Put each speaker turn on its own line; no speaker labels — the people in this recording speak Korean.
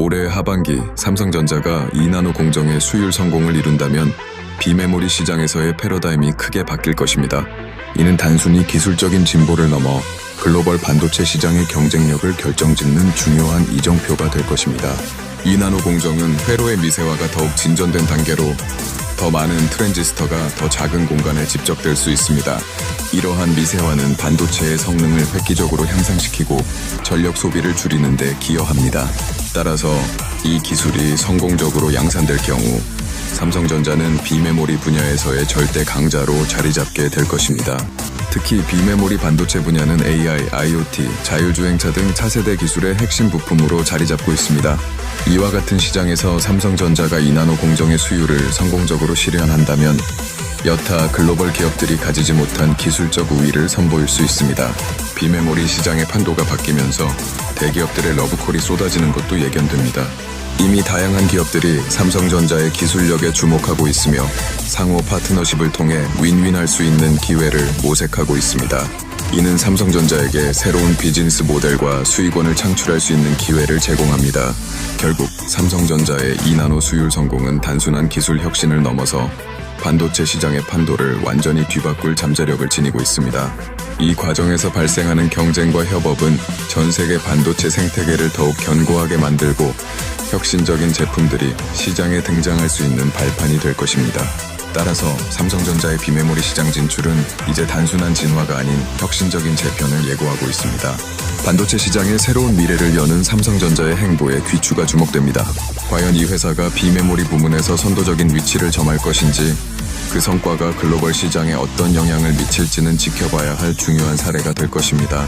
올해 하반기 삼성전자가 2나노 공정의 수율 성공을 이룬다면 비메모리 시장에서의 패러다임이 크게 바뀔 것입니다. 이는 단순히 기술적인 진보를 넘어 글로벌 반도체 시장의 경쟁력을 결정짓는 중요한 이정표가 될 것입니다. 2나노 공정은 회로의 미세화가 더욱 진전된 단계로 더 많은 트랜지스터가 더 작은 공간에 집적될 수 있습니다. 이러한 미세화는 반도체의 성능을 획기적으로 향상시키고 전력 소비를 줄이는 데 기여합니다. 따라서 이 기술이 성공적으로 양산될 경우 삼성전자는 비메모리 분야에서의 절대 강자로 자리 잡게 될 것입니다. 특히 비메모리 반도체 분야는 AI, IoT, 자율주행차 등 차세대 기술의 핵심 부품으로 자리 잡고 있습니다. 이와 같은 시장에서 삼성전자가 2나노 공정의 수율을 성공적으로 실현한다면 여타 글로벌 기업들이 가지지 못한 기술적 우위를 선보일 수 있습니다. 비메모리 시장의 판도가 바뀌면서 대기업들의 러브콜이 쏟아지는 것도 예견됩니다. 이미 다양한 기업들이 삼성전자의 기술력에 주목하고 있으며 상호 파트너십을 통해 윈윈할 수 있는 기회를 모색하고 있습니다. 이는 삼성전자에게 새로운 비즈니스 모델과 수익원을 창출할 수 있는 기회를 제공합니다. 결국 삼성전자의 2나노 수율 성공은 단순한 기술 혁신을 넘어서 반도체 시장의 판도를 완전히 뒤바꿀 잠재력을 지니고 있습니다. 이 과정에서 발생하는 경쟁과 협업은 전 세계 반도체 생태계를 더욱 견고하게 만들고 혁신적인 제품들이 시장에 등장할 수 있는 발판이 될 것입니다. 따라서 삼성전자의 비메모리 시장 진출은 이제 단순한 진화가 아닌 혁신적인 재편을 예고하고 있습니다. 반도체 시장의 새로운 미래를 여는 삼성전자의 행보에 귀추가 주목됩니다. 과연 이 회사가 비메모리 부문에서 선도적인 위치를 점할 것인지 그 성과가 글로벌 시장에 어떤 영향을 미칠지는 지켜봐야 할 중요한 사례가 될 것입니다.